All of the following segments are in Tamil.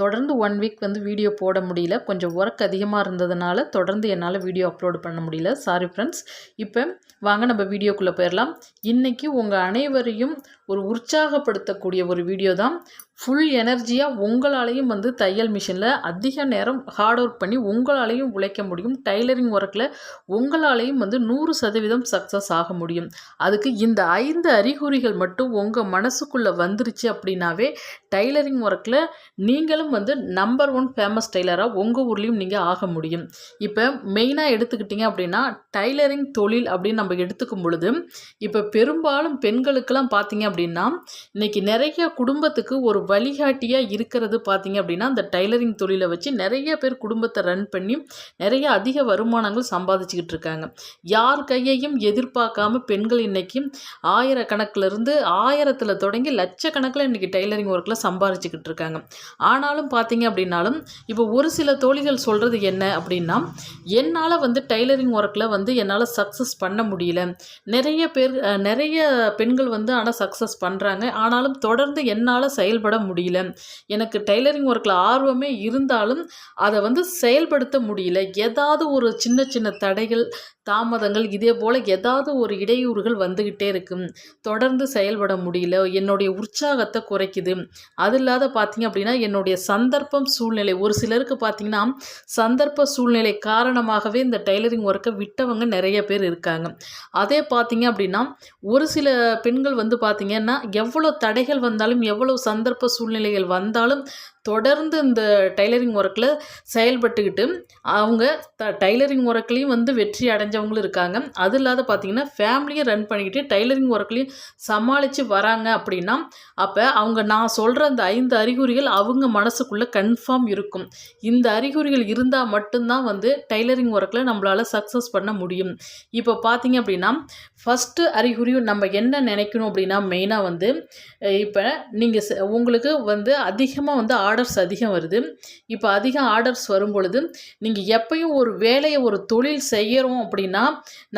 தொடர்ந்து ஒன் வீக் வந்து வீடியோ போட முடியல. கொஞ்சம் ஒர்க் அதிகமாக இருந்ததுனால தொடர்ந்து என்னால் வீடியோ அப்லோட் பண்ண முடியல. சாரி ஃப்ரெண்ட்ஸ் இப்போ வாங்க நம்ம வீடியோக்குள்ளே போயிடலாம் இன்றைக்கி உங்கள் அனைவரையும் ஒரு உற்சாகப்படுத்தக்கூடிய ஒரு வீடியோ தான். ஃபுல் எனர்ஜியாக உங்களாலையும் வந்து தையல் மிஷினில் அதிக நேரம் ஹார்ட் ஒர்க் பண்ணி உங்களாலையும் உழைக்க முடியும். டைலரிங் ஒர்க்கில் உங்களாலையும் வந்து நூறு சதவீதம் சக்ஸஸ் ஆக முடியும். அதுக்கு இந்த ஐந்து அறிகுறிகள் மட்டும் உங்கள் மனசுக்குள்ளே வந்துருச்சு அப்படின்னாவே டைலரிங் ஒர்க்கில் நீங்களும் வந்து நம்பர் ஒன் ஃபேமஸ் டெய்லராக உங்கள் ஊர்லேயும் நீங்கள் ஆக முடியும். இப்போ மெயினாக எடுத்துக்கிட்டிங்க அப்படின்னா டைலரிங் தொழில் அப்படின்னு நம்ம எடுத்துக்கும் பொழுது இப்போ பெரும்பாலும் பெண்களுக்கெல்லாம் பார்த்தீங்க அப்படின்னா இன்றைக்கி நிறைய குடும்பத்துக்கு ஒரு வழிகாட்டியாக இருக்கிறது பார்த்தீங்க அப்படின்னா அந்த டைலரிங் தொழிலை வச்சு நிறைய பேர் குடும்பத்தை ரன் பண்ணி நிறைய அதிக வருமானங்கள் சம்பாதிச்சுக்கிட்டு இருக்காங்க. யார் கையையும் எதிர்பார்க்காம பெண்கள் இன்றைக்கி ஆயிரக்கணக்கிலிருந்து ஆயிரத்தில் தொடங்கி லட்சக்கணக்கில் இன்றைக்கி டைலரிங் ஒர்க்கில் சம்பாதிச்சுக்கிட்டு இருக்காங்க. ஆனால் ஆனாலும் பார்த்தீங்க அப்படின்னாலும் இப்போ ஒரு சில தோழிகள் சொல்கிறது என்ன அப்படின்னா என்னால் வந்து டைலரிங் ஒர்க்கில் வந்து என்னால் சக்ஸஸ் பண்ண முடியல. நிறைய பேர் நிறைய பெண்கள் வந்து ஆனால் சக்ஸஸ் பண்ணுறாங்க ஆனாலும் தொடர்ந்து என்னால் செயல்பட முடியல. எனக்கு டைலரிங் ஒர்க்கில் ஆர்வமே இருந்தாலும் அதை வந்து செயல்படுத்த முடியல. ஏதாவது ஒரு சின்ன சின்ன தடைகள் தாமதங்கள் இதே போல் ஏதாவது ஒரு இடையூறுகள் வந்துக்கிட்டே இருக்கும். தொடர்ந்து செயல்பட முடியல. என்னுடைய உற்சாகத்தை குறைக்குது. அது இல்லாத பார்த்தீங்க அப்படின்னா என்னுடைய சந்தர்ப்பம் சூழ்நிலை. ஒரு சிலருக்கு பார்த்தீங்கன்னா சந்தர்ப்ப சூழ்நிலை காரணமாகவே இந்த டைலரிங் ஒர்க்கை விட்டவங்க நிறைய பேர் இருக்காங்க. அதே பார்த்தீங்க அப்படின்னா ஒரு சில பெண்கள் வந்து பார்த்திங்கன்னா எவ்வளோ தடைகள் வந்தாலும் எவ்வளோ சந்தர்ப்ப சூழ்நிலைகள் வந்தாலும் தொடர்ந்து இந்த டைலரிங் ஒர்க்கில் செயல்பட்டுக்கிட்டு அவங்க த டைலரிங் ஒர்க்லேயும் வந்து வெற்றி அடைஞ்சவங்களும் இருக்காங்க. அது இல்லாத பார்த்திங்கன்னா ஃபேமிலியை ரன் பண்ணிக்கிட்டு டைலரிங் ஒர்க்லேயும் சமாளித்து வராங்க அப்படின்னா அப்போ அவங்க நான் சொல்கிற அந்த ஐந்து அறிகுறிகள் அவங்க மனசுக்குள்ளே கன்ஃபார்ம் இருக்கும். இந்த அறிகுறிகள் இருந்தால் மட்டும்தான் வந்து டைலரிங் ஒர்க்கில் நம்மளால் சக்ஸஸ் பண்ண முடியும். இப்போ பார்த்தீங்க அப்படின்னா ஃபஸ்ட்டு அறிகுறியும் நம்ம என்ன நினைக்கணும் அப்படின்னா மெயினாக வந்து இப்போ நீங்கள் உங்களுக்கு வந்து அதிகமாக வந்து ஆர்டர்ஸ் அதிகம் வருது. இப்போ அதிகம் ஆர்டர்ஸ் வரும் பொழுது நீங்கள் எப்பயும் ஒரு வேலையை ஒரு தொழில் செய்கிறோம் அப்படின்னா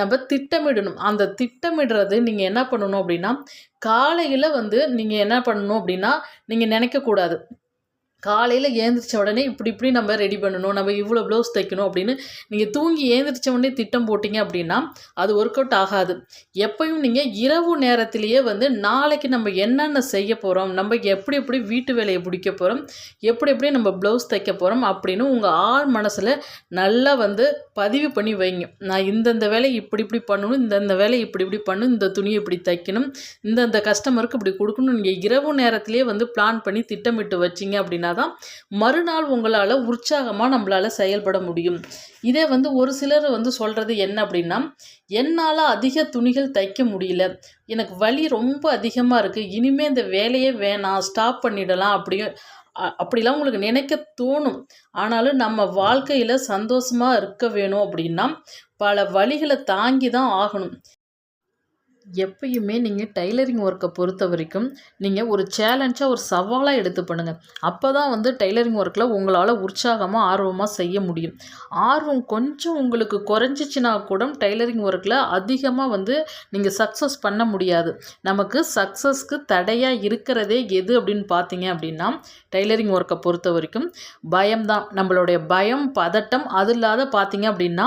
நம்ம திட்டமிடணும். அந்த திட்டமிடுறது நீங்கள் என்ன பண்ணணும் அப்படின்னா காலையில் வந்து நீங்கள் என்ன பண்ணணும் அப்படின்னா நீங்கள் நினைக்கக்கூடாது. காலையில் ஏந்திரிச்ச உடனே இப்படி இப்படி நம்ம ரெடி பண்ணணும் நம்ம இவ்வளோ ப்ளவுஸ் தைக்கணும் அப்படின்னு நீங்கள் தூங்கி ஏந்திரிச்ச உடனே திட்டம் போட்டிங்க அப்படின்னா அது ஒர்க் அவுட் ஆகாது. எப்பயும் நீங்கள் இரவு நேரத்திலேயே வந்து நாளைக்கு நம்ம என்னென்ன செய்ய போகிறோம் நம்ம எப்படி எப்படி வீட்டு வேலையை பிடிக்க போகிறோம் எப்படி எப்படி நம்ம ப்ளவுஸ் தைக்க போகிறோம் அப்படின்னு உங்கள் ஆள் மனசில் நல்லா வந்து பதிவு பண்ணி வைங்க. நான் இந்தந்த வேலையை இப்படி இப்படி பண்ணணும் இந்தந்த வேலையை இப்படி இப்படி பண்ணணும் இந்த துணியை இப்படி தைக்கணும் இந்தந்த கஸ்டமருக்கு இப்படி கொடுக்கணும் நீங்கள் இரவு நேரத்திலே வந்து பிளான் பண்ணி திட்டமிட்டு வச்சிங்க அப்படின்னா தான் மறுநாள் உங்களால் உற்சாகமாக நம்மளால் செயல்பட முடியும். இதே வந்து ஒரு சிலர் வந்து சொல்கிறது என்ன அப்படின்னா என்னால் அதிக துணிகள் தைக்க முடியல. எனக்கு வலி ரொம்ப அதிகமாக இருக்குது இனிமேல் இந்த வேலையே வேணாம். ஸ்டாப் பண்ணிடலாம். அப்படியும் அப்படிலாம் உங்களுக்கு நினைக்க தோணும். ஆனாலும் நம்ம வாழ்க்கையில் சந்தோஷமாக இருக்க வேணும் அப்படின்னா பல வழிகளை தாங்கி தான் ஆகணும். எப்பயுமே நீங்கள் டைலரிங் ஒர்க்கை பொறுத்த வரைக்கும் நீங்கள் ஒரு சேலஞ்சாக ஒரு சவாலாக எடுத்து பண்ணுங்கள் அப்போ தான் வந்து டைலரிங் ஒர்க்கில் உங்களால் உற்சாகமாக ஆர்வமாக செய்ய முடியும். ஆர்வம் கொஞ்சம் உங்களுக்கு குறைஞ்சிச்சின்னா கூட டைலரிங் ஒர்க்கில் அதிகமாக வந்து நீங்கள் சக்ஸஸ் பண்ண முடியாது. நமக்கு சக்ஸஸ்க்கு தடையாக இருக்கிறதே எது அப்படின்னு பார்த்தீங்க அப்படின்னா டைலரிங் ஒர்க்கை பொறுத்த வரைக்கும் பயம்தான். நம்மளுடைய பயம் பதட்டம் அது இல்லாத பார்த்தீங்க அப்படின்னா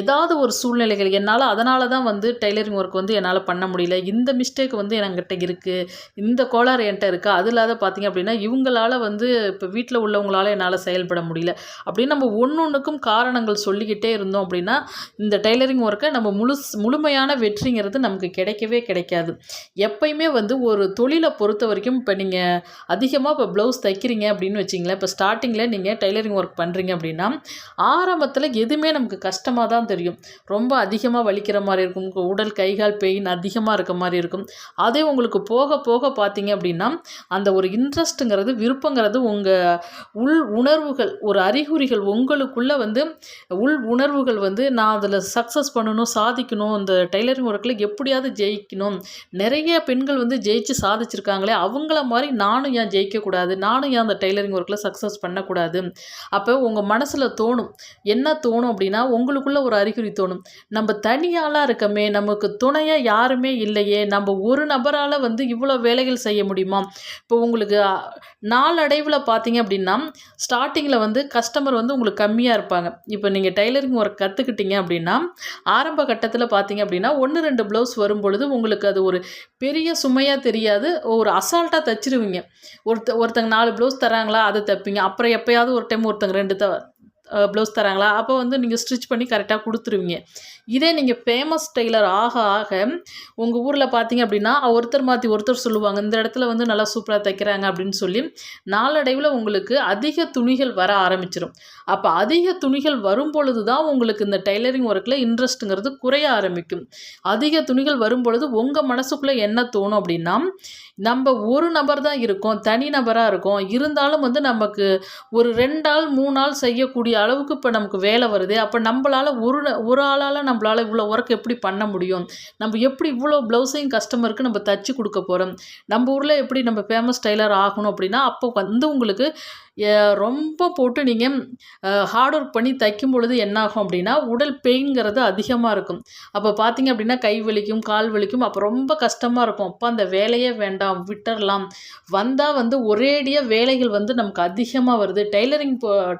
ஏதாவது ஒரு சூழ்நிலைகள் என்னால் அதனால தான் வந்து டைலரிங் ஒர்க் வந்து என்னால் பண்ண பண்ண முடியல. இந்த மிஸ்டேக் வந்து என்கிட்ட இருக்குது இந்த கோளாறு என்கிட்ட இருக்குது அது இல்லாத பார்த்தீங்க அப்படின்னா இவங்களால் வந்து இப்போ வீட்டில் உள்ளவங்களால என்னால் செயல்பட முடியல. அப்படின்னு நம்ம ஒன்று ஒன்றுக்கும் காரணங்கள் சொல்லிக்கிட்டே இருந்தோம் அப்படின்னா இந்த டைலரிங் ஒர்க்கை நம்ம முழு முழுமையான வெற்றிங்கிறது நமக்கு கிடைக்கவே கிடைக்காது. எப்பயுமே வந்து ஒரு தொழிலை பொறுத்த வரைக்கும் இப்போ நீங்கள் அதிகமாக இப்போ ப்ளவுஸ் தைக்கிறீங்க அப்படின்னு வச்சிங்களேன். இப்போ ஸ்டார்டிங்கில் நீங்கள் டைலரிங் ஒர்க் பண்ணுறீங்க அப்படின்னா ஆரம்பத்தில் எதுவுமே நமக்கு கஷ்டமாக தான் தெரியும். ரொம்ப அதிகமாக வலிக்கிற மாதிரி இருக்கும். உடல் கைகால் பெயின் அதிகமாக இருக்க மாதிரி இருக்கும். அதே உங்களுக்கு போக போக பார்த்தீங்க அப்படின்னா அந்த ஒரு இன்ட்ரெஸ்ட்டுங்கிறது விருப்பங்கிறது உங்கள் உள் உணர்வுகள் ஒரு அறிகுறிகள் உங்களுக்குள்ளே வந்து உள் உணர்வுகள் வந்து நான் அதில் சக்ஸஸ் பண்ணணும் சாதிக்கணும் இந்த டைலரிங் ஒர்க்கில் எப்படியாவது ஜெயிக்கணும். நிறைய பெண்கள் வந்து ஜெயிச்சு சாதிச்சிருக்காங்களே அவங்கள மாதிரி நானும் ஏன் ஜெயிக்கக்கூடாது நானும் ஏன் அந்த டைலரிங் ஒர்க்கில் சக்ஸஸ் பண்ணக்கூடாது? அப்போ உங்கள் மனசில் தோணும். என்ன தோணும் அப்படின்னா உங்களுக்குள்ள ஒரு அறிகுறி தோணும். நம்ம தனியாளாக இருக்கமே நமக்கு துணையாக யார் யாருமே இல்லையே. நம்ம ஒரு நபரால் வந்து இவ்வளோ வேலைகள் செய்ய முடியுமா? இப்போ உங்களுக்கு நாளடைவில் பார்த்தீங்க அப்படின்னா ஸ்டார்டிங்கில் வந்து கஸ்டமர் வந்து உங்களுக்கு கம்மியாக இருப்பாங்க. இப்போ நீங்கள் டைலரிங் ஒர்க் கற்றுக்கிட்டீங்க அப்படின்னா ஆரம்ப கட்டத்தில் பார்த்தீங்க அப்படின்னா ஒன்று ரெண்டு ப்ளவுஸ் வரும் பொழுது உங்களுக்கு அது ஒரு பெரிய சுமையாக தெரியாது. ஒரு அசால்ட்டாக தைச்சிருவீங்க. ஒருத்த ஒருத்தங்க நாலு ப்ளவுஸ் தராங்களா அதை தைப்பீங்க. அப்புறம் எப்பயாவது ஒரு டைம் ஒருத்தங்க ரெண்டு த ப்ளவுஸ் தராங்களா? அப்போ வந்து நீங்கள் ஸ்டிச் பண்ணி கரெக்டாக கொடுத்துருவீங்க. இதே நீங்கள் ஃபேமஸ் டெய்லர் ஆக ஆக உங்கள் ஊரில் பார்த்தீங்க அப்படின்னா ஒருத்தர் மாற்றி ஒருத்தர் சொல்லுவாங்க இந்த இடத்துல வந்து நல்லா சூப்பராக தைக்கிறாங்க அப்படின்னு சொல்லி நாளடைவில் உங்களுக்கு அதிக துணிகள் வர ஆரம்பிச்சிடும் அப்போ அதிக துணிகள் வரும் பொழுது தான் உங்களுக்கு இந்த டைலரிங் ஒர்க்கில் இன்ட்ரெஸ்ட்டுங்கிறது குறைய ஆரம்பிக்கும். அதிக துணிகள் வரும் பொழுது உங்கள் மனசுக்குள்ளே என்ன தோணும் அப்படின்னா நம்ம ஒரு நபர் தான் இருக்கோம் தனி நபராக இருக்கோம். இருந்தாலும் வந்து நமக்கு ஒரு ரெண்டு ஆள் மூணு ஆள் செய்யக்கூடிய அளவுக்கு இப்போ நமக்கு வேலை வருது. அப்போ நம்மளால் ஒரு ஒரு ஆளால் நம்மளால் இவ்வளோ ஒர்க் எப்படி பண்ண முடியும்? நம்ம எப்படி இவ்வளோ ப்ளவுஸையும் கஸ்டமருக்கு நம்ம தச்சு கொடுக்க போகிறோம் நம்ம ஊரில் எப்படி நம்ம ஃபேமஸ் டெய்லர் ஆகணும் அப்படின்னா அப்போ வந்து உங்களுக்கு ரொம்ப போட்டு நீங்கள் ஹார்ட் ஒர்க் பண்ணி தைக்கும் பொழுது என்னாகும் அப்படின்னா உடல் பெயின்ங்கிறது அதிகமாக இருக்கும். அப்போ பார்த்தீங்க அப்படின்னா கை வலிக்கும் கால் வலிக்கும் அப்போ ரொம்ப கஷ்டமாக இருக்கும். அப்போ அந்த வேலையே வேண்டாம் விட்டுறலாம். வந்தால் வந்து ஒரேடியாக வேலைகள் வந்து நமக்கு அதிகமாக வருது. டைலரிங்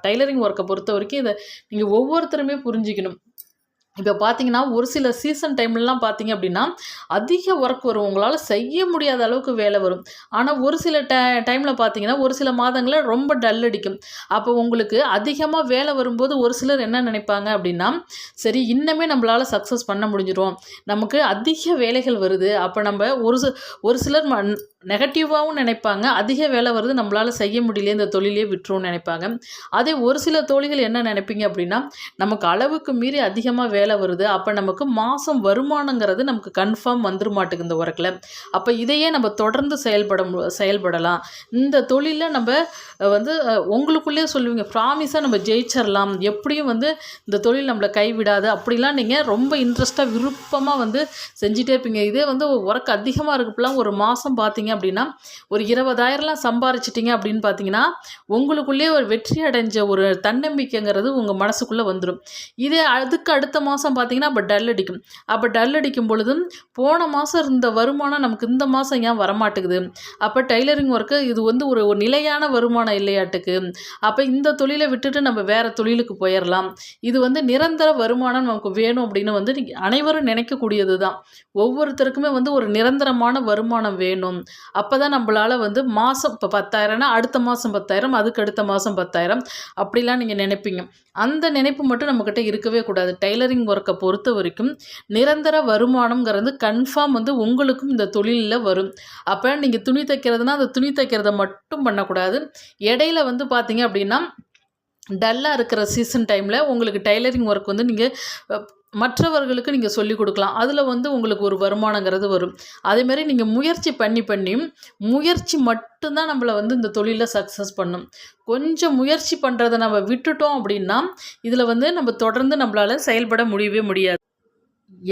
டைலரிங் ஒர்க்கை பொறுத்த பொறுத்த வரைக்கும் இதை நீங்கள் ஒவ்வொருத்தருமே புரிஞ்சுக்கணும். இப்போ பார்த்தீங்கன்னா ஒரு சில சீசன் டைம்லலாம் பார்த்தீங்க அப்படின்னா அதிக ஒர்க் வரும். உங்களால் செய்ய முடியாத அளவுக்கு வேலை வரும். ஆனால் ஒரு சில டை டைமில் பார்த்தீங்கன்னா ஒரு சில மாதங்களில் ரொம்ப டல் அடிக்கும். அப்போ உங்களுக்கு அதிகமாக வேலை வரும்போது ஒரு சிலர் என்ன நினைப்பாங்க அப்படின்னா சரி இன்னமே நம்மளால் சக்ஸஸ் பண்ண முடிஞ்சிடும் நமக்கு அதிக வேலைகள் வருது. அப்போ நம்ம ஒரு ஒரு சிலர் நெகட்டிவாகவும் நினைப்பாங்க. அதிக வேலை வருது நம்மளால் செய்ய முடியல இந்த தொழிலே விட்டுரும்னு நினைப்பாங்க. அதே ஒரு சில தொழில்கள் என்ன நினைப்பீங்க அப்படின்னா நமக்கு அளவுக்கு மீறி அதிகமாக வேலை வருது அப்போ நமக்கு மாதம் வருமானங்கிறது நமக்கு கன்ஃபார்ம் வந்துட மாட்டேங்குது இந்த ஒர்க்கில் அப்போ இதையே நம்ம தொடர்ந்து செயல்பட மு- செயல்படலாம். இந்த தொழிலில் நம்ம வந்து உங்களுக்குள்ளேயே சொல்லுவீங்க ப்ராமிஸாக நம்ம ஜெயிச்சிடலாம் எப்படியும் வந்து இந்த தொழில் நம்மளை கைவிடாது. அப்படிலாம் நீங்கள் ரொம்ப இன்ட்ரெஸ்ட்டாக விருப்பமாக வந்து செஞ்சிட்டே இருப்பீங்க. இதே வந்து ஒர்க் அதிகமாக இருக்குப்பெல்லாம் ஒரு மாதம் பார்த்தீங்க அப்படின்னா ஒரு இருபதாயிரம்லாம் சம்பாரிச்சிட்டிங்க அப்படின்னு பார்த்தீங்கன்னா உங்களுக்குள்ளேயே ஒரு வெற்றி அடைஞ்ச ஒரு தன்னம்பிக்கைங்கிறது உங்கள் மனசுக்குள்ளே வந்துடும் இதே அதுக்கு அடுத்த மாதம் பார்த்தீங்கன்னா அப்போ டல் அடிக்கும். அப்போ டல் அடிக்கும் பொழுதும் போன மாதம் இருந்த வருமானம் நமக்கு இந்த மாதம் ஏன் வரமாட்டேங்குது? அப்போ டைலரிங் ஒர்க்கு இது வந்து ஒரு நிலையான வருமானம் இல்லையாட்டுக்கு. அப்போ இந்த தொழிலை விட்டுட்டு நம்ம வேறு தொழிலுக்கு போயிடலாம் இது வந்து நிரந்தர வருமானம் நமக்கு வேணும் அப்படின்னு வந்து அனைவரும் நினைக்கக்கூடியது தான் ஒவ்வொருத்தருக்குமே வந்து ஒரு நிரந்தரமான வருமானம் வேணும். அப்போ தான் நம்மளால் வந்து மாதம் இப்போ பத்தாயிரம்னா அடுத்த மாதம் பத்தாயிரம் அதுக்கு அடுத்த மாதம் பத்தாயிரம். அப்படிலாம் நீங்கள் நினைப்பீங்க. அந்த நினைப்பு மட்டும் நம்மக்கிட்ட இருக்கவே கூடாது. டைலரிங் ஒர்க்கை பொறுத்த வரைக்கும் நிரந்தர வருமானம்ங்கிறது கன்ஃபார்ம் வந்து உங்களுக்கும் இந்த தொழிலில் வரும். அப்போ நீங்கள் துணி தைக்கிறதுனா அந்த துணி தைக்கிறத மட்டும் பண்ணக்கூடாது. இடையில வந்து பார்த்தீங்க அப்படின்னா டல்லாக இருக்கிற சீசன் டைமில் உங்களுக்கு டைலரிங் ஒர்க் வந்து நீங்கள் மற்றவர்களுக்கு நீங்கள் சொல்லிக் கொடுக்கலாம். அதில் வந்து உங்களுக்கு ஒரு வருமானங்கிறது வரும். அதேமாரி நீங்கள் முயற்சி பண்ணி பண்ணி முயற்சி மட்டும்தான் நம்மளை வந்து இந்த தொழிலில் சக்ஸஸ் பண்ணும். கொஞ்சம் முயற்சி பண்ணுறதை நம்ம விட்டுட்டோம் அப்படின்னா இதில் வந்து நம்ம தொடர்ந்து நம்மளால் செயல்பட முடியவே முடியாது.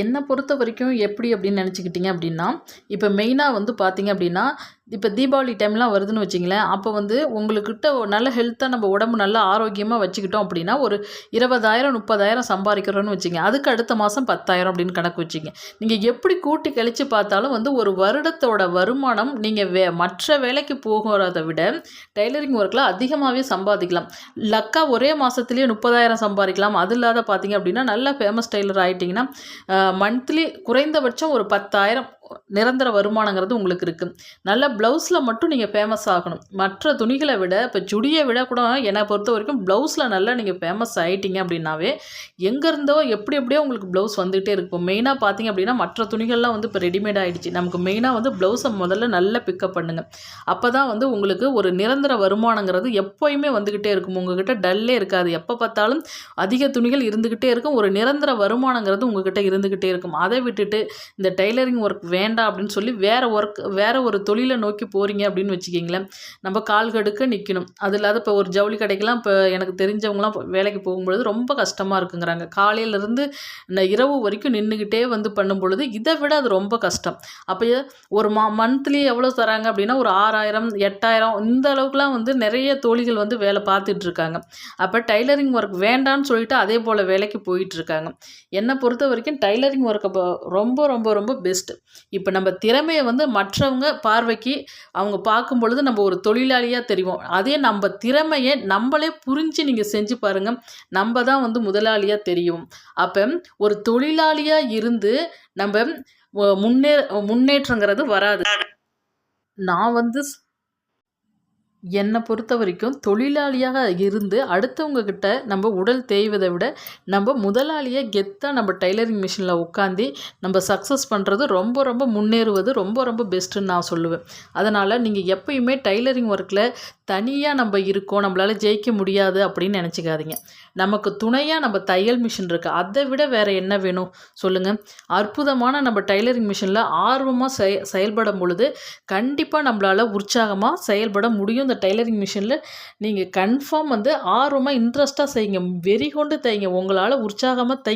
என்னை பொறுத்த வரைக்கும் எப்படி அப்படின்னு நினச்சிக்கிட்டிங்க அப்படின்னா இப்போ மெயினாக வந்து பார்த்தீங்க அப்படின்னா இப்போ தீபாவளி டைம்லாம் வருதுன்னு வச்சிங்களேன் அப்போ வந்து உங்களுக்கிட்ட நல்ல ஹெல்த்தாக நம்ம உடம்பு நல்லா ஆரோக்கியமாக வச்சுக்கிட்டோம் அப்படின்னா ஒரு இருபதாயிரம் முப்பதாயிரம் சம்பாதிக்கிறோன்னு வச்சுங்க அதுக்கு அடுத்த மாதம் பத்தாயிரம் அப்படின்னு கணக்கு வச்சுங்க நீங்கள் எப்படி கூட்டி கழித்து பார்த்தாலும் வந்து ஒரு வருடத்தோட வருமானம் நீங்கள் வே மற்ற வேலைக்கு போகிறத விட டைலரிங் ஒர்க்கில் அதிகமாகவே சம்பாதிக்கலாம். லக்கா ஒரே மாதத்துலேயே முப்பதாயிரம் சம்பாதிக்கலாம். அது இல்லாத பார்த்தீங்க அப்படின்னா நல்ல ஃபேமஸ் டெய்லர் ஆகிட்டிங்கன்னா மந்த்லி குறைந்தபட்சம் ஒரு பத்தாயிரம் நிரந்தர வருமானங்கிறது உங்களுக்கு இருக்குது நல்ல ப்ளவுஸில் மட்டும் நீங்கள் ஃபேமஸ் ஆகணும். மற்ற துணிகளை விட இப்போ சுடியை விட கூட என்னை பொறுத்த வரைக்கும் ப்ளவுஸில் நல்லா நீங்கள் ஃபேமஸ் ஆகிட்டீங்க அப்படின்னாவே எங்கேருந்தோ எப்படி எப்படியோ உங்களுக்கு ப்ளவுஸ் வந்துகிட்டே இருக்கும். மெயினாக பார்த்தீங்க அப்படின்னா மற்ற துணிகள்லாம் வந்து இப்போ ரெடிமேட் ஆகிடுச்சு நமக்கு மெயினாக வந்து ப்ளவுஸை முதல்ல நல்லா பிக்கப் பண்ணுங்கள் அப்போ தான் வந்து உங்களுக்கு ஒரு நிரந்தர வருமானங்கிறது எப்போயுமே வந்துக்கிட்டே இருக்கும். உங்ககிட்ட டல்லே இருக்காது. எப்போ பார்த்தாலும் அதிக துணிகள் இருந்துக்கிட்டே இருக்கும். ஒரு நிரந்தர வருமானங்கிறது உங்ககிட்ட இருந்துக்கிட்டே இருக்கும். அதை விட்டுட்டு இந்த டைலரிங் ஒர்க் வேண்டாம் அப்படின்னு சொல்லி வேறு ஒர்க் வேறு ஒரு தொழிலை நோக்கி போகிறீங்க அப்படின்னு வச்சுக்கிங்களேன். நம்ம கால் கடுக்க நிற்கணும் அது இல்லாத இப்போ ஒரு ஜவுளி கடைக்கெல்லாம் இப்போ எனக்கு தெரிஞ்சவங்களாம் இப்போ வேலைக்கு போகும்பொழுது ரொம்ப கஷ்டமாக இருக்குங்கிறாங்க. காலையிலேருந்து இரவு வரைக்கும் நின்றுக்கிட்டே வந்து பண்ணும் பொழுது இதை விட அது ரொம்ப கஷ்டம். அப்போ ஒரு மா மந்த்லி எவ்வளோ தராங்க அப்படின்னா ஒரு ஆறாயிரம் எட்டாயிரம் இந்த அளவுக்குலாம் வந்து நிறைய தோழிகள் வந்து வேலை பார்த்துட்டு இருக்காங்க அப்போ டைலரிங் ஒர்க் வேண்டான்னு சொல்லிட்டு அதே போல் வேலைக்கு போயிட்டு இருக்காங்க என்னை பொறுத்த வரைக்கும் டைலரிங் ஒர்க்கை ரொம்ப ரொம்ப ரொம்ப பெஸ்ட்டு இப்போ நம்ம திறமையை வந்து மற்றவங்க பார்வைக்கு அவங்க பார்க்கும் பொழுது நம்ம ஒரு தொழிலாளியாக தெரிவோம். அதே நம்ம திறமையை நம்மளே புரிஞ்சு நீங்கள் செஞ்சு பாருங்கள் நம்ம தான் வந்து முதலாளியாக தெரியும். அப்போ ஒரு தொழிலாளியாக இருந்து நம்ம முன்னே முன்னேற்றங்கிறது வராது. நான் வந்து என்னை பொறுத்த வரைக்கும் தொழிலாளியாக இருந்து அடுத்தவங்க கிட்ட நம்ம உடல் தேய்வதை விட நம்ம முதலாளியை கெத்தாக நம்ம டைலரிங் மிஷினில் உட்காந்து நம்ம சக்ஸஸ் பண்ணுறது ரொம்ப ரொம்ப முன்னேறுவது ரொம்ப ரொம்ப பெஸ்ட்டுன்னு நான் சொல்லுவேன். அதனால் நீங்கள் எப்பயுமே டைலரிங் ஒர்க்கில் தனியாக நம்ம இருக்கோம் நம்மளால் ஜெயிக்க முடியாது அப்படின்னு நினச்சிக்காதீங்க. நமக்கு துணையாக நம்ம தையல் மிஷின் இருக்குது அதை விட வேறு என்ன வேணும்? சொல்லுங்கள் அற்புதமான நம்ம டைலரிங் மிஷினில் ஆர்வமாக செய செயல்படும் பொழுது கண்டிப்பாக நம்மளால் உற்சாகமாக செயல்பட முடியும் இந்த டைலரிங் மிஷினில் நீங்கள் கன்ஃபார்ம் வந்து ஆர்வமாக இன்ட்ரெஸ்ட்டாக செய்யுங்க. வெறி கொண்டு தைங்க உங்களால் உற்சாகமாக தை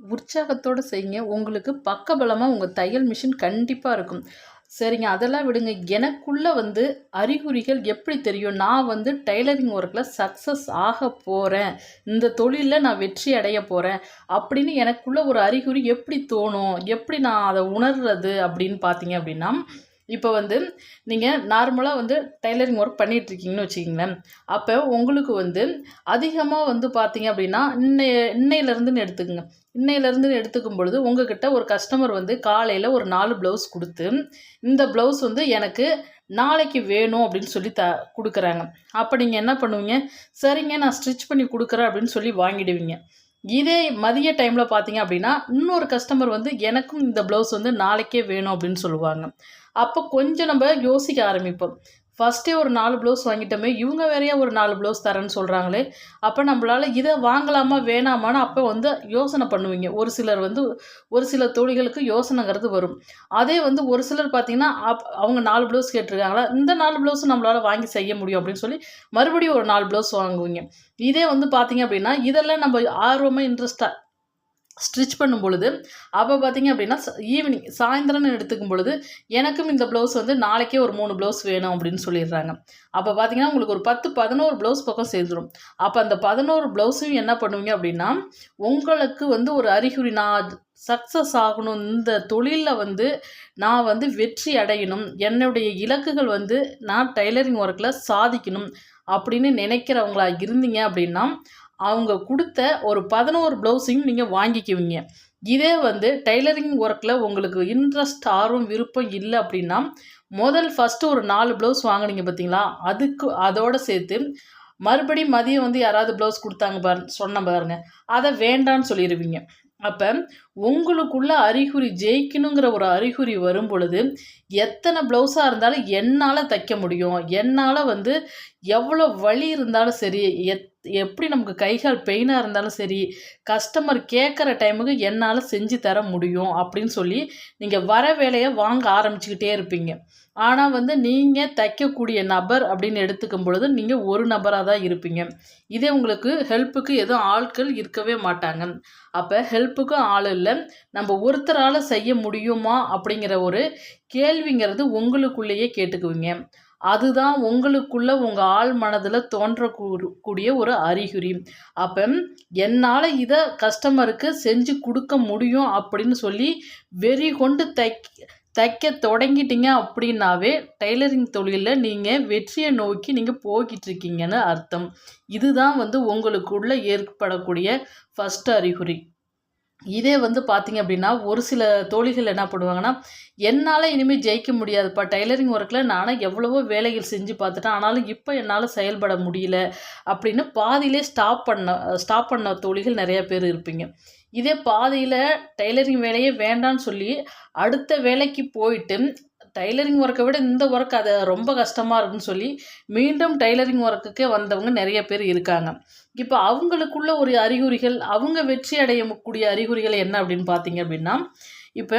உற்சாகத்தோடு செய்யுங்க. உங்களுக்கு பக்கபலமாக உங்கள் தையல் மிஷின் கண்டிப்பாக இருக்கும். சரிங்க. அதெல்லாம் விடுங்க. எனக்குள்ளே வந்து அறிகுறிகள் எப்படி தெரியும்? நான் வந்து டைலரிங் ஒர்க்கில் சக்ஸஸ் ஆக போகிறேன் இந்த தொழிலில் நான் வெற்றி அடைய போகிறேன் அப்படின்னு எனக்குள்ளே ஒரு அறிகுறி எப்படி தோணும்? எப்படி நான் அதை உணர்றது? அப்படின்னு பார்த்தீங்க அப்படின்னா இப்போ வந்து நீங்கள் நார்மலாக வந்து டைலரிங் ஒர்க் பண்ணிகிட்ருக்கீங்கன்னு வச்சுக்கிங்களேன். அப்போ உங்களுக்கு வந்து அதிகமாக வந்து பார்த்தீங்க அப்படின்னா இன்னைய இன்னையிலேருந்துன்னு எடுத்துக்கோங்க. இன்னையிலேருந்து எடுத்துக்கும் பொழுது உங்ககிட்ட ஒரு கஸ்டமர் வந்து காலையில் ஒரு நாலு ப்ளவுஸ் கொடுத்து இந்த ப்ளவுஸ் வந்து எனக்கு நாளைக்கு வேணும் அப்படின்னு சொல்லி த கொடுக்குறாங்க. அப்போ நீங்கள் என்ன பண்ணுவீங்க? சரிங்க நான் ஸ்டிச் பண்ணி கொடுக்குறேன் அப்படின்னு சொல்லி வாங்கிடுவீங்க. இதே மதிய டைமில் பார்த்தீங்க அப்படின்னா இன்னொரு கஸ்டமர் வந்து எனக்கும் இந்த ப்ளவுஸ் வந்து நாளைக்கே வேணும் அப்படின்னு சொல்லுவாங்க. அப்போ கொஞ்சம் நம்ம யோசிக்க ஆரம்பிப்போம். ஃபஸ்ட்டே ஒரு நாலு ப்ளவுஸ் வாங்கிட்டோமே இவங்க வேறையா ஒரு நாலு ப்ளவுஸ் தரேன்னு சொல்கிறாங்களே அப்போ நம்மளால் இதை வாங்கலாமா வேணாமான்னு அப்போ வந்து யோசனை பண்ணுவீங்க. ஒரு சிலர் வந்து ஒரு சில தோழிகளுக்கு யோசனைங்கிறது வரும். அதே வந்து ஒரு சிலர் பார்த்தீங்கன்னா அப் அவங்க நாலு ப்ளவுஸ் கேட்டிருக்காங்களா இந்த நாலு ப்ளவுஸ் நம்மளால் வாங்கி செய்ய முடியும் அப்படின்னு சொல்லி மறுபடியும் ஒரு நாலு ப்ளவுஸ் வாங்குவீங்க. இதே வந்து பார்த்தீங்க அப்படின்னா இதெல்லாம் நம்ம ஆர்வமாக இன்ட்ரெஸ்ட்டாக ஸ்டிச் பண்ணும் பொழுது அப்போ பார்த்தீங்க அப்படின்னா ஈவினிங் சாயந்தரம்னு எடுத்துக்கும் பொழுது எனக்கும் இந்த ப்ளவுஸ் வந்து நாளைக்கே ஒரு மூணு ப்ளவுஸ் வேணும் அப்படின்னு சொல்லிடுறாங்க. அப்போ பார்த்தீங்கன்னா உங்களுக்கு ஒரு பத்து பதினோரு ப்ளவுஸ் பக்கம் சேர்ந்துடும் அப்போ அந்த பதினோரு ப்ளவுஸையும் என்ன பண்ணுவீங்க அப்படின்னா உங்களுக்கு வந்து ஒரு அறிகுறி நான் சக்ஸஸ் ஆகணும் இந்த தொழிலில் வந்து நான் வந்து வெற்றி அடையணும் என்னுடைய இலக்குகள் வந்து நான் டைலரிங் ஒர்க்கில் சாதிக்கணும் அப்படின்னு நினைக்கிறவங்களா இருந்தீங்க அப்படின்னா அவங்க கொடுத்த ஒரு பதினோரு ப்ளவுஸையும் நீங்கள் வாங்கிக்குவீங்க. இதே வந்து டைலரிங் ஒர்க்கில் உங்களுக்கு இன்ட்ரெஸ்ட் ஆர்வம் விருப்பம் இல்லை அப்படின்னா முதல் ஃபஸ்ட்டு ஒரு நாலு ப்ளவுஸ் வாங்குனீங்க பார்த்தீங்களா அதுக்கு அதோடு சேர்த்து மறுபடியும் மதியம் வந்து யாராவது ப்ளவுஸ் கொடுத்தாங்க பாரு சொன்ன பாருங்க. அதை வேண்டான்னு சொல்லிடுவீங்க அப்போ உங்களுக்குள்ள அறிகுறி ஜெயிக்கணுங்கிற ஒரு அறிகுறி வரும் பொழுது எத்தனை ப்ளவுஸாக இருந்தாலும் என்னால் தைக்க முடியும். என்னால் வந்து எவ்வளோ வழி இருந்தாலும் சரி எத் எப்படி நமக்கு கை கால் பெயினாக இருந்தாலும் சரி கஸ்டமர் கேட்குற டைமுக்கு என்னால் செஞ்சு தர முடியும் அப்படின்னு சொல்லி நீங்கள் வர வேலையை வாங்க ஆரம்பிச்சுக்கிட்டே இருப்பீங்க. ஆனால் வந்து நீங்கள் தைக்கக்கூடிய நபர் அப்படின்னு எடுத்துக்கும் பொழுது நீங்கள் ஒரு நபராக தான் இருப்பீங்க. இதே உங்களுக்கு ஹெல்ப்புக்கு எதுவும் ஆட்கள் இருக்கவே மாட்டாங்க. அப்போ ஹெல்ப்புக்கும் ஆள் இல்லை. நம்ம ஒருத்தரால் செய்ய முடியுமா அப்படிங்கிற ஒரு கேள்விங்கிறது உங்களுக்குள்ளேயே கேட்டுக்குவீங்க. அதுதான் உங்களுக்குள்ள உங்கள் ஆள் மனதில் தோன்றக்கூடிய ஒரு அறிகுறி. அப்போ என்னால் இதை கஸ்டமருக்கு செஞ்சு கொடுக்க முடியும் அப்படின்னு சொல்லி வெறி கொண்டு தைக் தைக்க தொடங்கிட்டீங்க அப்படின்னாவே டைலரிங் தொழிலில் நீங்கள் வெற்றியை நோக்கி நீங்கள் போய்கிட்டு இருக்கீங்கன்னு அர்த்தம். இதுதான் வந்து உங்களுக்குள்ள ஏற்படக்கூடிய ஃபஸ்ட் அறிகுறி. இதே வந்து பார்த்தீங்க அப்படின்னா ஒரு சில தோழிகள் என்ன பண்ணுவாங்கன்னா என்னால் இனிமேல் ஜெயிக்க முடியாதுப்பா. டைலரிங் ஒர்க்கில் நானும் எவ்வளவோ வேலைகள் செஞ்சு பார்த்துட்டேன் ஆனாலும் இப்போ என்னால் செயல்பட முடியல அப்படின்னு பாதியிலே ஸ்டாப் பண்ண ஸ்டாப் பண்ண தோழிகள் நிறையா பேர் இருப்பீங்க. இதே பாதியில் டைலரிங் வேலையே வேண்டான்னு சொல்லி அடுத்த வேலைக்கு போயிட்டு டைலரிங் ஒர்க்கை விட இந்த ஒர்க் அது ரொம்ப கஷ்டமாக இருக்குன்னு சொல்லி மீண்டும் டைலரிங் ஒர்க்குக்கே வந்தவங்க நிறைய பேர் இருக்காங்க. இப்போ அவங்களுக்குள்ள ஒரு அறிகுறிகள் அவங்க வெற்றி அடையக்கூடிய அறிகுறிகள் என்ன அப்படின்னு பார்த்தீங்க அப்படின்னா இப்போ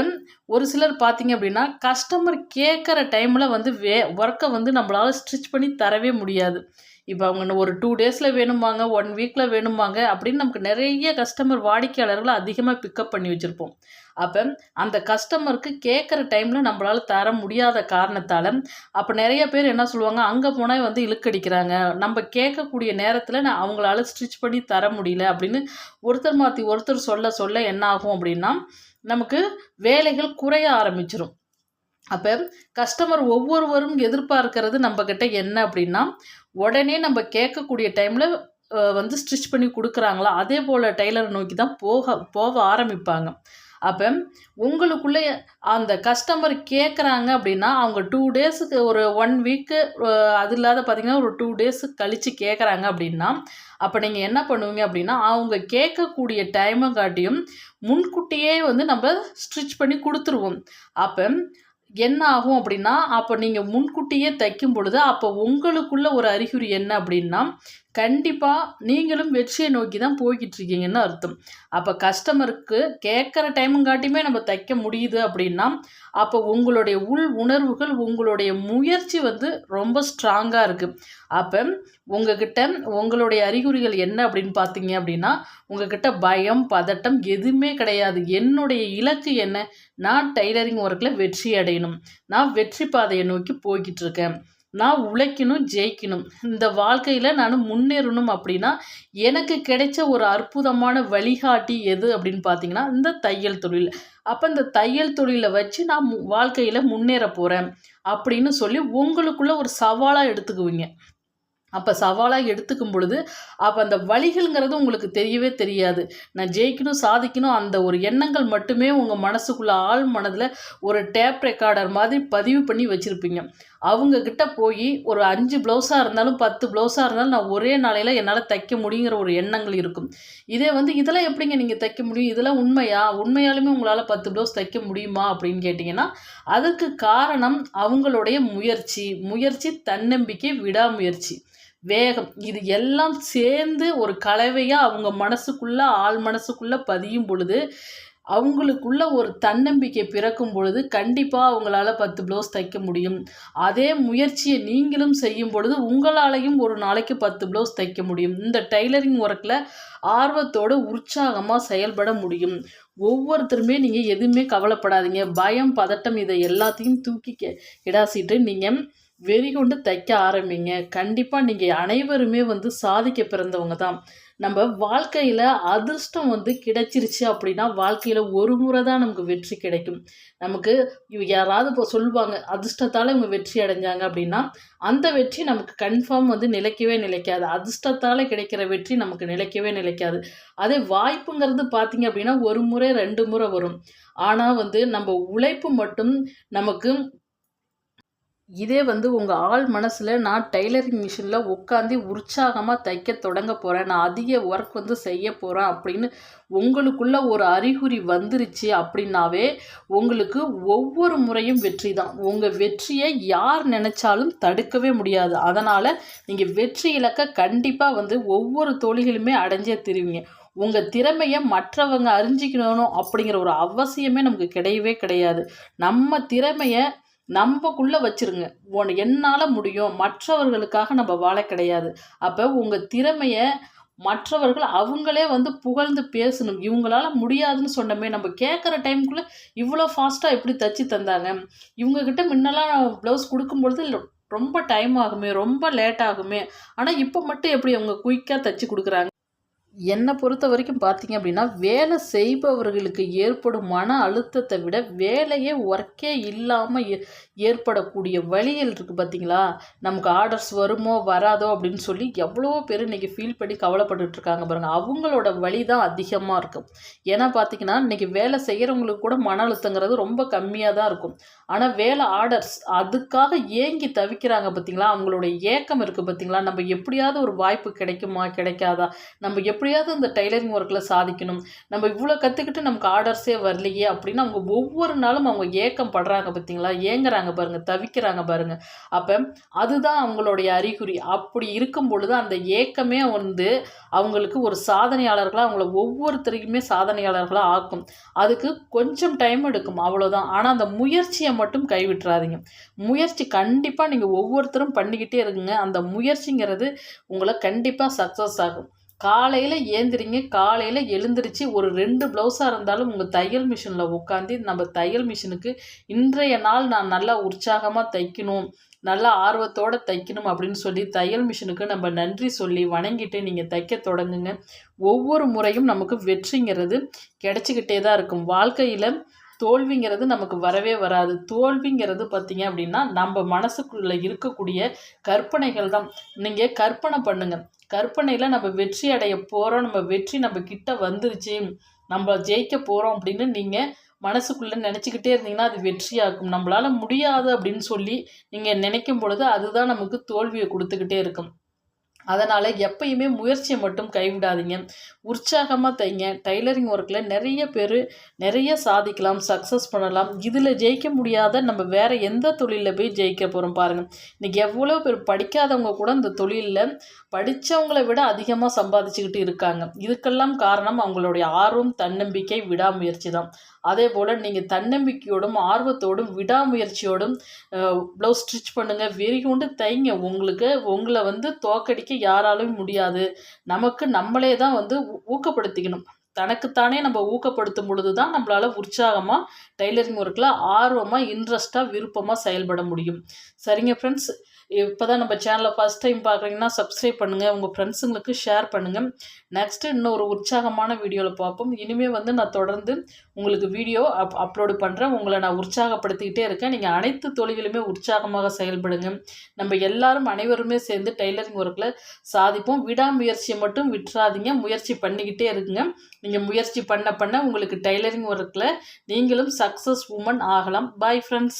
ஒரு சிலர் பார்த்தீங்க அப்படின்னா கஸ்டமர் கேட்குற டைமில் வந்து வே ஒர்க்கை வந்து நம்மளால் ஸ்டிச் பண்ணி தரவே முடியாது. இப்போ அவங்க ஒரு டூ டேஸில் வேணுமாங்க ஒன் வீக்கில் வேணுமாங்க அப்படின்னு நமக்கு நிறைய கஸ்டமர் வாடிக்கையாளர்களை அதிகமாக பிக்கப் பண்ணி வச்சுருப்போம். அப்போ அந்த கஸ்டமருக்கு கேட்குற டைமில் நம்மளால் தர முடியாத காரணத்தால் அப்போ நிறைய பேர் என்ன சொல்லுவாங்க அங்கே போனால் வந்து இழுக்கடிக்கிறாங்க. நம்ம கேட்கக்கூடிய நேரத்தில் நான் அவங்களால ஸ்டிச் பண்ணி தர முடியல. அப்படின்னு ஒருத்தர் மாற்றி ஒருத்தர் சொல்ல சொல்ல என்ன ஆகும் அப்படின்னா நமக்கு வேலைகள் குறைய ஆரம்பிச்சிடும் அப்போ கஸ்டமர் ஒவ்வொருவரும் எதிர்பார்க்கறது நம்மக்கிட்ட என்ன அப்படின்னா உடனே நம்ம கேட்கக்கூடிய டைமில் வந்து ஸ்டிச் பண்ணி கொடுக்குறாங்களா? அதே போல் டெய்லரை நோக்கி தான் போக போக ஆரம்பிப்பாங்க. அப்போ உங்களுக்குள்ளே அந்த கஸ்டமர் கேட்குறாங்க அப்படின்னா அவங்க டூ டேஸுக்கு ஒரு ஒன் வீக்கு அது இல்லாத பார்த்திங்கன்னா ஒரு டூ டேஸு கழித்து கேட்குறாங்க அப்படின்னா அப்போ நீங்கள் என்ன பண்ணுவீங்க அப்படின்னா அவங்க கேட்கக்கூடிய டைமை காட்டியும் முன்கூட்டியே வந்து நம்ம ஸ்டிச் பண்ணி கொடுத்துருவோம். அப்போ என்ன ஆகும் அப்படின்னா அப்போ நீங்கள் முன்கூட்டியே தைக்கும் பொழுது அப்போ உங்களுக்குள்ள ஒரு அறிகுறி என்ன அப்படின்னா கண்டிப்பாக நீங்களும் வெற்றியை நோக்கி தான் போய்கிட்டு இருக்கீங்கன்னு அர்த்தம். அப்போ கஸ்டமருக்கு கேட்குற டைமுங்காட்டியுமே நம்ம தைக்க முடியுது அப்படின்னா அப்போ உங்களுடைய உள் உணர்வுகள் உங்களுடைய முயற்சி வந்து ரொம்ப ஸ்ட்ராங்காக இருக்குது அப்போ உங்ககிட்ட உங்களுடைய அறிகுறிகள் என்ன அப்படின்னு பார்த்தீங்க அப்படின்னா உங்ககிட்ட பயம் பதட்டம் எதுவுமே கிடையாது. என்னுடைய இலக்கு என்ன? நான் டைலரிங் ஒர்க்கில் வெற்றி அடையணும். நான் வெற்றி பாதையை நோக்கி போய்கிட்டு இருக்கேன் நான் உழைக்கணும் ஜெயிக்கணும். இந்த வாழ்க்கையில் நான் முன்னேறணும் அப்படின்னா எனக்கு கிடைச்ச ஒரு அற்புதமான வழிகாட்டி எது அப்படின்னு பார்த்தீங்கன்னா இந்த தையல் தொழில். அப்போ இந்த தையல் தொழிலை வச்சு நான் வாழ்க்கையில் முன்னேற போகிறேன் அப்படின்னு சொல்லி உங்களுக்குள்ளே ஒரு சவாலாக எடுத்துக்குவீங்க. அப்போ சவாலாக எடுத்துக்கும் பொழுது அப்போ அந்த வழிகள்ங்கிறது உங்களுக்கு தெரியவே தெரியாது. நான் ஜெயிக்கணும் சாதிக்கணும் அந்த ஒரு எண்ணங்கள் மட்டுமே உங்கள் மனசுக்குள்ளே ஆள் மனதில் ஒரு டேப் ரெக்கார்டர் மாதிரி பதிவு பண்ணி வச்சுருப்பீங்க. அவங்கக்கிட்ட போய் ஒரு அஞ்சு ப்ளவுஸாக இருந்தாலும் பத்து ப்ளவுஸாக இருந்தாலும் நான் ஒரே நாளையில் என்னால் தைக்க முடியுங்கிற ஒரு எண்ணங்கள் இருக்கும். இதே வந்து இதெல்லாம் எப்படிங்க நீங்கள் தைக்க முடியும்? இதெல்லாம் உண்மையா? உண்மையாலுமே உங்களால் பத்து ப்ளவுஸ் தைக்க முடியுமா? அப்படின்னு கேட்டிங்கன்னா அதுக்கு காரணம் அவங்களுடைய முயற்சி. முயற்சி தன்னம்பிக்கை விடாமுயற்சி. வேகம். இது எல்லாம் சேர்ந்து ஒரு கலவையாக அவங்க மனசுக்குள்ளே ஆள் மனசுக்குள்ளே பதியும் பொழுது அவங்களுக்குள்ள ஒரு தன்னம்பிக்கை பிறக்கும் பொழுது கண்டிப்பாக அவங்களால பத்து ப்ளவுஸ் தைக்க முடியும். அதே முயற்சியை நீங்களும் செய்யும் பொழுது உங்களாலையும் ஒரு நாளைக்கு பத்து ப்ளவுஸ் தைக்க முடியும். இந்த டைலரிங் ஒர்க்கில் ஆர்வத்தோடு உற்சாகமாக செயல்பட முடியும். ஒவ்வொருத்தருமே நீங்கள் எதுவுமே கவலைப்படாதீங்க. பயம் பதட்டம் இதை எல்லாத்தையும் தூக்கி இடாசிட்டு நீங்கள் வெறி கொண்டு தைக்க ஆரம்பிங்க. கண்டிப்பாக நீங்கள் அனைவருமே வந்து சாதிக்க பிறந்தவங்க தான். நம்ம வாழ்க்கையில் அதிர்ஷ்டம் வந்து கிடைச்சிருச்சு அப்படின்னா வாழ்க்கையில் ஒரு முறை தான் நமக்கு வெற்றி கிடைக்கும். நமக்கு யாராவது இப்போ சொல்லுவாங்க அதிர்ஷ்டத்தால் இவங்க வெற்றி அடைஞ்சாங்க அப்படின்னா அந்த வெற்றி நமக்கு கன்ஃபார்ம் வந்து நிலைக்கவே நிலைக்காது. அதிர்ஷ்டத்தால் கிடைக்கிற வெற்றி நமக்கு நிலைக்கவே நிலைக்காது. அதே வாய்ப்புங்கிறது பார்த்திங்க அப்படின்னா ஒரு முறை ரெண்டு முறை வரும். ஆனால் வந்து நம்ம உழைப்பு மட்டும் நமக்கு இதே வந்து உங்கள் ஆள் மனசில் நான் டைலரிங் மிஷினில் உட்காந்து உற்சாகமாக தைக்க தொடங்க போகிறேன் நான் அதிக ஒர்க் வந்து செய்ய போகிறேன் அப்படின்னு உங்களுக்குள்ள ஒரு அறிகுறி வந்துருச்சு அப்படின்னாவே உங்களுக்கு ஒவ்வொரு முறையும் வெற்றி தான். உங்கள் வெற்றியை யார் நினச்சாலும் தடுக்கவே முடியாது. அதனால் நீங்கள் வெற்றி இலக்க கண்டிப்பாக வந்து ஒவ்வொரு தொழிலுமே அடைஞ்சே திருவிங்க. உங்கள் திறமையை மற்றவங்க அறிஞ்சிக்கணும் அப்படிங்கிற ஒரு அவசியமே நமக்கு கிடையவே கிடையாது. நம்ம திறமையை நம்மக்குள்ளே வச்சுருங்க. உன் என்னால் முடியும். மற்றவர்களுக்காக நம்ம வாழ கிடையாது. அப்போ உங்கள் திறமையை மற்றவர்கள் அவங்களே வந்து புகழ்ந்து பேசணும். இவங்களால முடியாதுன்னு சொன்னமே நம்ம கேட்குற டைமுக்குள்ளே இவ்வளோ ஃபாஸ்ட்டாக எப்படி தச்சு தந்தாங்க? இவங்கக்கிட்ட முன்னெல்லாம் ப்ளவுஸ் கொடுக்கும்பொழுது ரொம்ப டைம் ஆகுமே ரொம்ப லேட் ஆகுமே. ஆனால் இப்போ மட்டும் எப்படி அவங்க குயிக்காக தச்சு கொடுக்குறாங்க? என்னை பொறுத்த வரைக்கும் பார்த்தீங்க அப்படின்னா வேலை செய்பவர்களுக்கு ஏற்படும் மன அழுத்தத்தை விட வேலையே ஒர்க்கே இல்லாமல் ஏற்படக்கூடிய வழிகள் இருக்குது பார்த்தீங்களா? நமக்கு ஆர்டர்ஸ் வருமோ வராதோ அப்படின்னு சொல்லி எவ்வளோ பேர் இன்றைக்கி ஃபீல் பண்ணி கவலைப்பட்டுட்ருக்காங்க பாருங்கள் அவங்களோட வழி தான் அதிகமாக இருக்கும். ஏன்னா பார்த்தீங்கன்னா இன்றைக்கி வேலை செய்கிறவங்களுக்கு கூட மன அழுத்தங்கிறது ரொம்ப கம்மியாக தான் இருக்கும். ஆனால் வேலை ஆர்டர்ஸ் அதுக்காக ஏங்கி தவிக்கிறாங்க பார்த்தீங்களா? அவங்களுடைய ஏக்கம் இருக்குது பார்த்தீங்களா? நம்ம எப்படியாவது ஒரு வாய்ப்பு கிடைக்குமா கிடைக்காதா? நம்ம எப்படி எப்படியாவது அந்த டைலரிங் ஒர்க்கில் சாதிக்கணும். நம்ம இவ்வளோ கற்றுக்கிட்டு நமக்கு ஆர்டர்ஸே வரலையே அப்படின்னு அவங்க ஒவ்வொரு நாளும் அவங்க ஏக்கம் படுறாங்க பார்த்தீங்களா ஏங்குறாங்க பாருங்கள் தவிக்கிறாங்க பாருங்கள் அப்போ அதுதான் அவங்களுடைய அறிகுறி. அப்படி இருக்கும் பொழுது அந்த ஏக்கமே வந்து அவங்களுக்கு ஒரு சாதனையாளர்களாக அவங்கள ஒவ்வொருத்தரையுமே சாதனையாளர்களாக ஆக்கும். அதுக்கு கொஞ்சம் டைம் எடுக்கும் அவ்வளோதான் ஆனால் அந்த முயற்சியை மட்டும் கைவிட்டுறாதீங்க. முயற்சி கண்டிப்பாக நீங்கள் ஒவ்வொருத்தரும் பண்ணிக்கிட்டே இருக்குங்க அந்த முயற்சிங்கிறது உங்களை கண்டிப்பாக சக்ஸஸ் ஆகும். காலையில் ஏந்திரிங்க. காலையில் எழுந்திரிச்சு ஒரு ரெண்டு ப்ளவுஸாக இருந்தாலும் உங்கள் தையல் மிஷினில் உட்காந்து நம்ம தையல் மிஷினுக்கு இன்றைய நாள் நான் நல்லா உற்சாகமாக தைக்கணும் நல்லா ஆர்வத்தோடு தைக்கணும் அப்படின்னு சொல்லி தையல் மிஷினுக்கு நம்ம நன்றி சொல்லி வணங்கிட்டு நீங்கள் தைக்க தொடங்குங்க. ஒவ்வொரு முறையும் நமக்கு வெற்றிங்கிறது கிடச்சிக்கிட்டே தான் இருக்கும். வாழ்க்கையில் தோல்விங்கிறது நமக்கு வரவே வராது. தோல்விங்கிறது பார்த்தீங்க அப்படின்னா நம்ம மனசுக்குள்ளே இருக்கக்கூடிய கற்பனைகள் தான். நீங்கள் கற்பனை பண்ணுங்கள் கற்பனையில் நம்ம வெற்றி அடைய போகிறோம் நம்ம வெற்றி நம்ம கிட்ட வந்துருச்சு நம்ம ஜெயிக்க போகிறோம் அப்படின்னு நீங்கள் மனசுக்குள்ளே நினச்சிக்கிட்டே இருந்தீங்கன்னா அது வெற்றியாகும். நம்மளால் முடியாது அப்படின்னு சொல்லி நீங்கள் நினைக்கும் பொழுது அதுதான் நமக்கு தோல்வியை கொடுத்துக்கிட்டே இருக்கும். அதனால் எப்பயுமே முயற்சியை மட்டும் கைவிடாதீங்க. உற்சாகமாக தைங்க டைலரிங் ஒர்க்கில் நிறைய பேர் நிறைய சாதிக்கலாம் சக்ஸஸ் பண்ணலாம். இதில் ஜெயிக்க முடியாத நம்ம வேறு எந்த தொழிலில் போய் ஜெயிக்க போகிறோம் பாருங்கள் இன்றைக்கி எவ்வளோ பேர் படிக்காதவங்க கூட இந்த தொழிலில் படித்தவங்களை விட அதிகமாக சம்பாதிச்சுக்கிட்டு இருக்காங்க. இதுக்கெல்லாம் காரணம் அவங்களுடைய ஆர்வம் தன்னம்பிக்கை விடாமுயற்சி தான். அதே போல் நீங்கள் தன்னம்பிக்கையோடும் ஆர்வத்தோடும் விடாமுயற்சியோடும் ப்ளவுஸ் ஸ்டிச் பண்ணுங்கள் வெறி கொண்டு தைங்க. உங்களுக்கு உங்களை வந்து தோக்கடிக்க யாராலும் முடியாது. நமக்கு நம்மளே தான் வந்து ஊக்கப்படுத்திக்கணும். தனக்குத்தானே நம்ம ஊக்கப்படுத்தும் பொழுது தான் நம்மளால் உற்சாகமாக டைலரிங் ஒர்க்கில் ஆர்வமாக இன்ட்ரெஸ்ட்டாக விருப்பமாக செயல்பட முடியும். சரிங்க ஃப்ரெண்ட்ஸ் இப்போ தான் நம்ம சேனலை ஃபஸ்ட் டைம் பார்க்குறீங்கன்னா சப்ஸ்கிரைப் பண்ணுங்கள் உங்கள் ஃப்ரெண்ட்ஸுங்களுக்கு ஷேர் பண்ணுங்கள் நெக்ஸ்ட்டு இன்னொரு உற்சாகமான வீடியோவில் பார்ப்போம். இனிமேல் வந்து நான் தொடர்ந்து உங்களுக்கு வீடியோ அப் அப்லோடு பண்ணுறேன் உங்களை நான் உற்சாகப்படுத்திக்கிட்டே இருக்கேன். நீங்கள் அனைத்து தொழிலுமே உற்சாகமாக செயல்படுங்க. நம்ம எல்லாரும் அனைவருமே சேர்ந்து டெய்லரிங் ஒர்க்கில் சாதிப்போம். விடாமுயற்சியை மட்டும் விட்டுறாதீங்க. முயற்சி பண்ணிக்கிட்டே இருக்குங்க. நீங்கள் முயற்சி பண்ண பண்ண உங்களுக்கு டெய்லரிங் ஒர்க்கில் நீங்களும் சக்ஸஸ் உமன் ஆகலாம். Bye friends